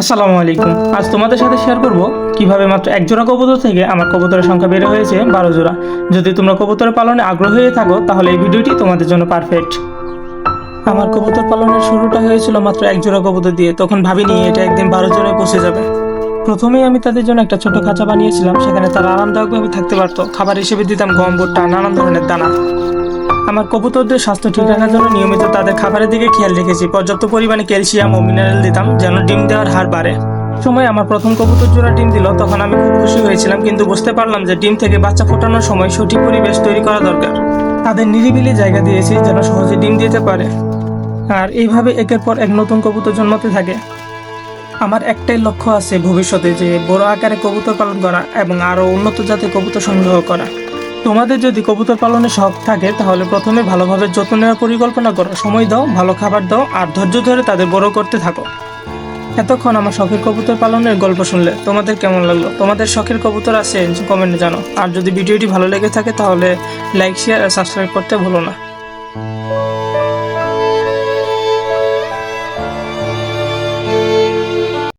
আসসালামু আলাইকুম। আজ তোমাদের সাথে শেয়ার করব কীভাবে মাত্র এক জোড়া কবুতর থেকে আমার কবুতরের সংখ্যা বেড়ে হয়েছে বারো জোড়া। যদি তোমরা কবুতর পালনে আগ্রহী হয়ে থাকো, তাহলে এই ভিডিওটি তোমাদের জন্য পারফেক্ট আমার কবুতর পালনের শুরুটা হয়েছিল মাত্র এক জোড়া কবুতর দিয়ে, তখন ভাবিনি এটা একদিন বারো জোড়ায় পৌঁছে যাবে। প্রথমেই আমি তাদের জন্য একটা ছোট খাঁচা বানিয়েছিলাম, সেখানে তারা আরামদায়কভাবে থাকতে পারতো। খাবার হিসেবে দিতাম গম, ভুট্টা, নানান ধরনের দানা। আমার কবুতরদের স্বাস্থ্য ঠিক রাখার জন্য নিয়মিত তাদের খাবারের দিকে খেয়াল রেখেছি। পর্যাপ্ত পরিমাণে ক্যালসিয়াম ও মিনারেল দিতাম যেন ডিম দেওয়ার হার বাড়ে। সময় আমার প্রথম কবুতর জোড়া ডিম দিল, তখন আমি খুব খুশি হয়েছিলাম, কিন্তু বুঝতে পারলাম যে ডিম থেকে বাচ্চা ফোটানোর সময় সঠিক পরিবেশ তৈরি করা দরকার। তাদের নিরিবিলি জায়গা দিয়েছি যেন সহজে ডিম দিতে পারে। আর এইভাবে একের পর এক নতুন কবুতর জন্মাতে থাকে। আমার একটাই লক্ষ্য আছে ভবিষ্যতে যে বড় আকারে কবুতর পালন করা এবং আরও উন্নত জাতের কবুতর সংগ্রহ করা। তোমাদের যদি কবুতর পালনের শখ থাকে, তাহলে প্রথমে ভালোভাবে যত্ন নেওয়ার পরিকল্পনা করো। সময় দাও, ভালো খাবার দাও, আর ধৈর্য ধরে তাদের বড় করতে থাকো। এতক্ষণ আমার শখের কবুতর পালনের গল্প শুনলে তোমাদের কেমন লাগল? তোমাদের শখের কবুতর আছে, কমেন্টে জানো আর যদি ভিডিওটি ভালো লেগে থাকে, তাহলে লাইক শেয়ার আর সাবস্ক্রাইব করতে ভুলো না।